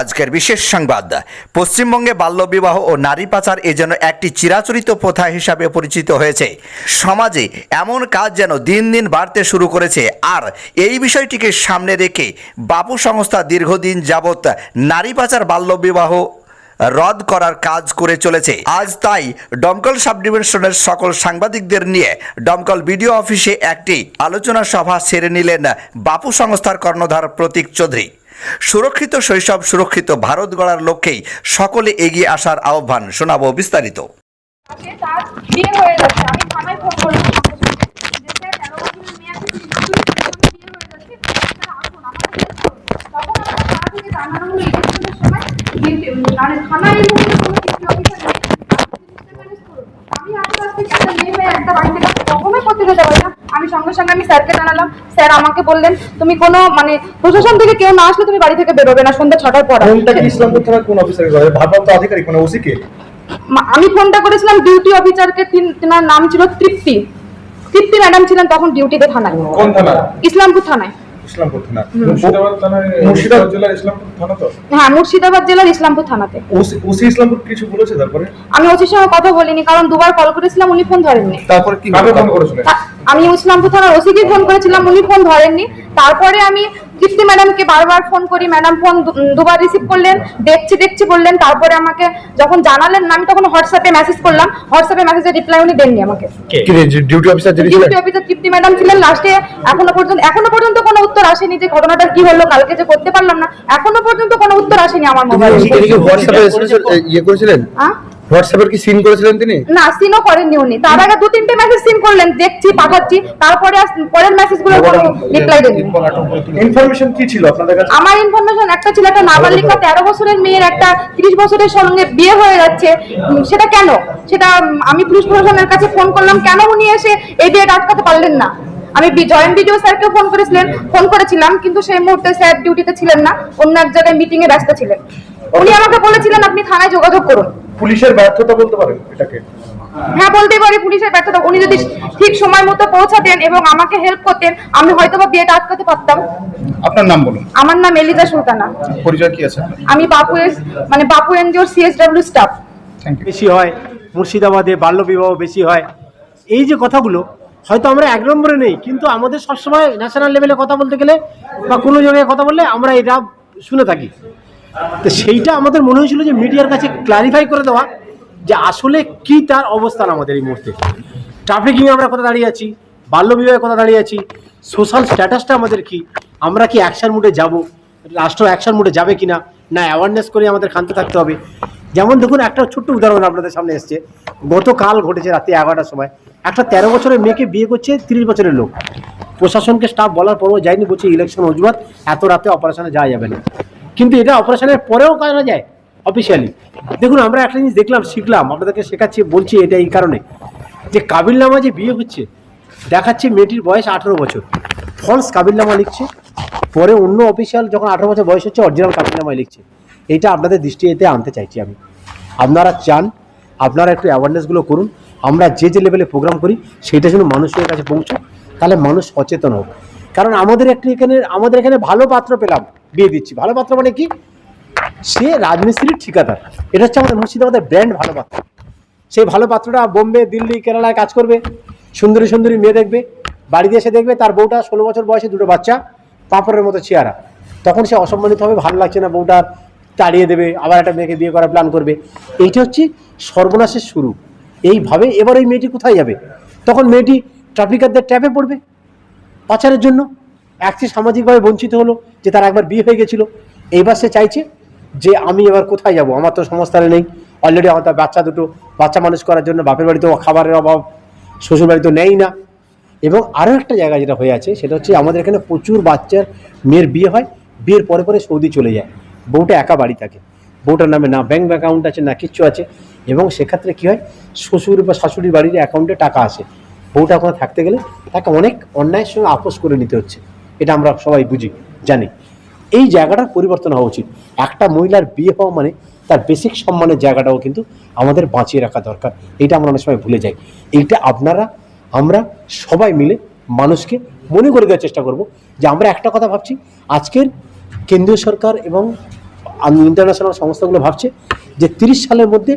আজকের বিশেষ সংবাদ। পশ্চিমবঙ্গে বাল্যবিবাহ ও নারী পাচার এ যেন একটি চিরাচরিত প্রথা হিসাবে পরিচিত হয়েছে। সমাজে এমন কাজ যেন দিন দিন বাড়তে শুরু করেছে। আর এই বিষয়টিকে সামনে রেখে বাপু সংস্থা দীর্ঘদিন যাবৎ নারী পাচার বাল্যবিবাহ রদ করার কাজ করে চলেছে। আজ তাই ডমকল সাব ডিভিশনের সকল সাংবাদিকদের নিয়ে ডমকল বিডিও অফিসে একটি আলোচনা সভা সেরে নিলেন বাপু সংস্থার কর্ণধার প্রতীক চৌধুরী। সুরক্ষিত শৈশব, সুরক্ষিত ভারত গড়ার লক্ষ্যেই সকলে এগিয়ে আসার আহ্বান শোনাবো বিস্তারিত। মানে আমি সঙ্গে সঙ্গে আমি স্যারকে জানালাম স্যার আমাকে বললেন তুমি কোনো মানে প্রশাসন থেকে কেউ না আসলে তুমি বাড়ি থেকে বেরোবে না সন্ধ্যা ছটার পর কোনটা ইসলামপুর থানার কোন অফিসারের ভারপ্রাপ্ত আধিকারিক মানে আমি ফোনটা করেছিলাম ডিউটি অফিসারকে তিনার নাম ছিল তৃপ্তি। তৃপ্তি ম্যাডাম ছিলেন তখন ডিউটিতে থানায়। কোন থানা ইসলামপুর থানায়। ইসলামপুর থানা। মুর্শিদাবাদ থানায় মুর্শিদাবাদ জেলার ইসলামপুর থানা তো? হ্যাঁ মুর্শিদাবাদ জেলার ইসলামপুর থানাতে। ওসি- ওসি ইসলামপুর কিছু বলেছে তারপরে? আমি ওসির সঙ্গে কথা বলিনি কারণ দুবার কল করেছিলাম উনি ফোন ধরেননি। তারপরে কি কাকে ফোন করেছিলেন আমি ইসলামপুর থানার ওসিকে ফোন করেছিলাম উনি ফোন ধরেননি। তারপরে আমি তৃপ্তি ম্যাডামকে বারবার ফোন করি ম্যাডাম ফোন দুবার রিসিভ করলেন দেখছি দেখছি বললেন তারপরে আমাকে যখন জানালেন না, আমি তখন হোয়াটসঅ্যাপে মেসেজ করলাম হোয়াটসঅ্যাপে মেসেজের রিপ্লাই উনি দেননি আমাকে। Duty officer duty officer Tripti madam ছিলেন লাস্টে এখনও পর্যন্ত এখনও পর্যন্ত কোনো উত্তর আসেনি যে ঘটনাটা কি হলো কালকে যে করতে পারলাম না এখনও পর্যন্ত কোনো উত্তর আসেনি আমার মোবাইলে হোয়াটসঅ্যাপে ইয়ে করেছিলেন? হ্যাঁ? হোয়াটসঅ্যাপের কি সিন করেছিলেন তিনি? না সিনও করেননি উনি। তার আগে দু তিনটে মেসেজ সিন করলেন দেখছি পাঠাচ্ছি তারপরে পরের মেসেজ কোনো রিপ্লাই দেননি। ইনফরমেশন কি ছিল আপনাদের কাছে? আমার ইনফরমেশন একটা ছিল একটা নাবালিকা বছরের মেয়ের একটা তিরিশ বছরের সঙ্গে বিয়ে হয়ে যাচ্ছে। সেটা কেন? সেটা আমি পুলিশ প্রশাসনের কাছে ফোন করলাম কেন উনি এসে এই বিয়েটা আটকাতে পারলেন না? আমি জয়েন্ট বিডিও স্যারকে ফোন করেছিলেন ফোন করেছিলাম কিন্তু সেই মুহূর্তে স্যার ডিউটিতে ছিলেন না অন্য এক জায়গায় মিটিং এ ব্যস্ত ছিলেন। উনি আমাকে বলেছিলেন আপনি থানায় যোগাযোগ করুন। পুলিশের ব্যর্থতা বলতে পারেন এটাকে? হ্যাঁ বলতেই পারি পুলিশের ব্যর্থতা। উনি যদি ঠিক সময় মতো পৌঁছাতেন এবং আমাকে হেল্প করতেন আমি হয়তো বা বিয়েটা আটকাতে পারতাম। আপনার নাম বলুন। আমার নাম এলিজা সুলতানা। পরিচয় কি আছে? আমি বাপু এস- মানে বাপু এনজিওর সিএসডব্লিউ স্টাফ বেশি হয় মুর্শিদাবাদে বাল্যবিবাহ বেশি হয়। এই যে কথাগুলো হয়তো আমরা এক নম্বরে নেই, কিন্তু আমাদের সবসময় ন্যাশনাল লেভেলে কথা বলতে গেলে বা কোনো জায়গায় কথা বললে আমরা এটা শুনে থাকি। তো সেইটা আমাদের মনে হয়েছিল যে মিডিয়ার কাছে ক্লারিফাই করে দেওয়া যে আসলে কি তার অবস্থান আমাদের এই মুহূর্তে। ট্রাফিকিংয়ে আমরা কথা দাঁড়িয়ে আছি বাল্যবিবাহের কথা দাঁড়িয়ে আছি সোশ্যাল স্ট্যাটাসটা আমাদের কি, আমরা কি অ্যাকশন মুডে যাব, রাষ্ট্র অ্যাকশন মুডে যাবে কিনা, না অ্যাওয়ারনেস করে আমাদের ক্ষান্ত থাকতে হবে। যেমন দেখুন একটা ছোট্ট উদাহরণ আপনাদের সামনে এসছে। গতকাল ঘটেছে রাতে এগারোটার সময়। একটা তেরো বছরের মেয়েকে বিয়ে করছে তিরিশ বছরের লোক। প্রশাসনকে স্টাফ বলার পরও যায়নি বলছে ইলেকশন অজুহাত, এত রাতে অপারেশনে যাওয়া যাবে না। কিন্তু এটা অপারেশনের পরেও করা যায় অফিসিয়ালি দেখুন, আমরা একটা জিনিস দেখলাম, শিখলাম, আপনাদেরকে শেখাচ্ছি, বলছি এটা এই কারণে। যে কাবিলনামা যে বিয়ে হচ্ছে, দেখাচ্ছে মেয়েটির বয়স আঠেরো বছর। ফলস কাবিলনামা লিখছে, পরে অন্য অফিসিয়াল যখন আঠেরো বছর বয়স হচ্ছে অরিজিনাল কাবিলনামায় লিখছে। এইটা আপনাদের দৃষ্টি এতে আনতে চাইছি আমি। আপনারা চান, আপনারা একটু অ্যাওয়ারনেসগুলো করুন, আমরা যে যে লেভেলে প্রোগ্রাম করি সেইটা যেন মানুষের কাছে পৌঁছো তাহলে মানুষ সচেতন হোক। কারণ আমাদের একটি এখানে, আমাদের এখানে ভালো পাত্র পেলাম, বিয়ে দিচ্ছি। ভালো পাত্র মানে কি? সে রাজমিস্ত্রির ঠিকাদার। এটা হচ্ছে আমাদের মুর্শিদাবাদের ব্র্যান্ড ভালো পাত্র। সেই ভালো পাত্রটা বোম্বে, দিল্লি, কেরালায় কাজ করবে। সুন্দরী সুন্দরী মেয়ে দেখবে। বাড়িতে এসে দেখবে তার বউটা ষোলো বছর বয়সে দুটো বাচ্চা, পাঁপড়ের মতো চেহারা। তখন সে অসম্মানিত হবে, ভালো লাগছে না বউটা তাড়িয়ে দেবে, আবার একটা মেয়েকে বিয়ে করার প্ল্যান করবে। এইটা হচ্ছে সর্বনাশের শুরু। এইভাবে এবার ওই মেয়েটি কোথায় যাবে? তখন মেয়েটি ট্রাফিকারদের ট্যাপে পড়বে পাচারের জন্য। একটি সামাজিকভাবে বঞ্চিত হলো যে তার একবার বিয়ে হয়ে গেছিল। এইবার সে চাইছে যে আমি এবার কোথায় যাব? আমার তো সংস্থানে নেই। অলরেডি আমার তো বাচ্চা দুটো, বাচ্চা মানুষ করার জন্য বাপের বাড়িতেও খাবারের অভাব, শ্বশুর বাড়িতেও নেই না। এবং আরও একটা জায়গা যেটা হয়ে আছে, সেটা হচ্ছে আমাদের এখানে প্রচুর বাচ্চার মেয়ের বিয়ে হয়। বিয়ের পরে পরে সৌদি চলে যায়। বউটা একা বাড়ি থাকে। বউটার নামে না ব্যাঙ্ক অ্যাকাউন্ট আছে, না কিচ্ছু আছে। এবং সেক্ষেত্রে কী হয়, শ্বশুর বা শাশুড়ির বাড়ির অ্যাকাউন্টে টাকা আসে। বউটা ওখানে থাকতে গেলে তাকে অনেক অন্যায়ের সঙ্গে আপোষ করে নিতে হচ্ছে। এটা আমরা সবাই বুঝি, জানি। এই জায়গাটার পরিবর্তন হওয়া উচিত। একটা মহিলার বিয়ে হওয়া মানে তার বেসিক সম্মানের জায়গাটাও কিন্তু আমাদের বাঁচিয়ে রাখা দরকার। এটা আমরা অনেক সময় ভুলে যাই। এইটা আপনারা, আমরা সবাই মিলে মানুষকে মনে করে দেওয়ার চেষ্টা করব যে আমরা একটা কথা ভাবছি, আজকের কেন্দ্রীয় সরকার এবং ইন্টারন্যাশনাল সংস্থাগুলো ভাবছে যে তিরিশ সালের মধ্যে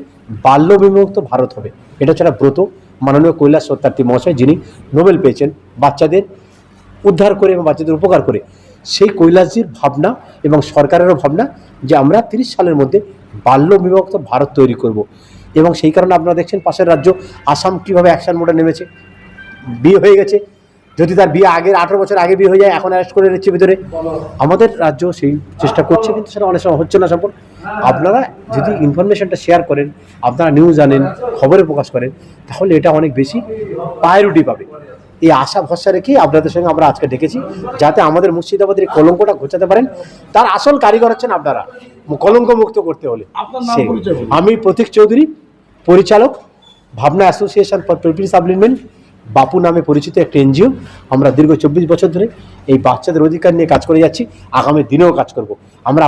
বাল্য বিমুক্ত ভারত হবে। এটা একটা ব্রত। মাননীয় কৈলাস সত্যার্থী মহাশয় যিনি নোবেল পেয়েছেন বাচ্চাদের উদ্ধার করে এবং বাচ্চাদের উপকার করে, সেই কৈলাসজির ভাবনা এবং সরকারেরও ভাবনা যে আমরা তিরিশ সালের মধ্যে বাল্য বিভক্ত ভারত তৈরি করব। এবং সেই কারণে আপনারা দেখছেন পাশের রাজ্য আসাম কীভাবে অ্যাকশন মোডে নেমেছে। বিয়ে হয়ে গেছে। যদি তার বিয়ে আগের আঠেরো বছর আগে বিয়ে হয়ে যায় এখন অ্যারেস্ট করে নিচ্ছে ভিতরে। আমাদের রাজ্য সেই চেষ্টা করছে কিন্তু সেটা অনেক সময় হচ্ছে না সম্পর্ক আপনারা যদি ইনফরমেশনটা শেয়ার করেন আপনারা নিউজ আনেন খবরে প্রকাশ করেন তাহলে এটা অনেক বেশি প্রায়োরিটি পাবে। এই আশা ভরসা রেখেই আপনাদের সঙ্গে আমরা আজকে ডেকেছি যাতে আমাদের মুর্শিদাবাদের এই কলঙ্কটা ঘোচাতে পারেন। তার আসল কারিগর হচ্ছেন আপনারা কলঙ্ক মুক্ত করতে হলে। আমি প্রতীক চৌধুরী পরিচালক ভাবনা অ্যাসোসিয়েশন ফর পিপল সাপ্লিমেন্ট বাপু নামে পরিচিত একটি এনজিও। আমরা দীর্ঘ চব্বিশ বছর ধরে এই বাচ্চাদের অধিকার নিয়ে কাজ করে যাচ্ছি। আগামী দিনেও কাজ করব। আমরা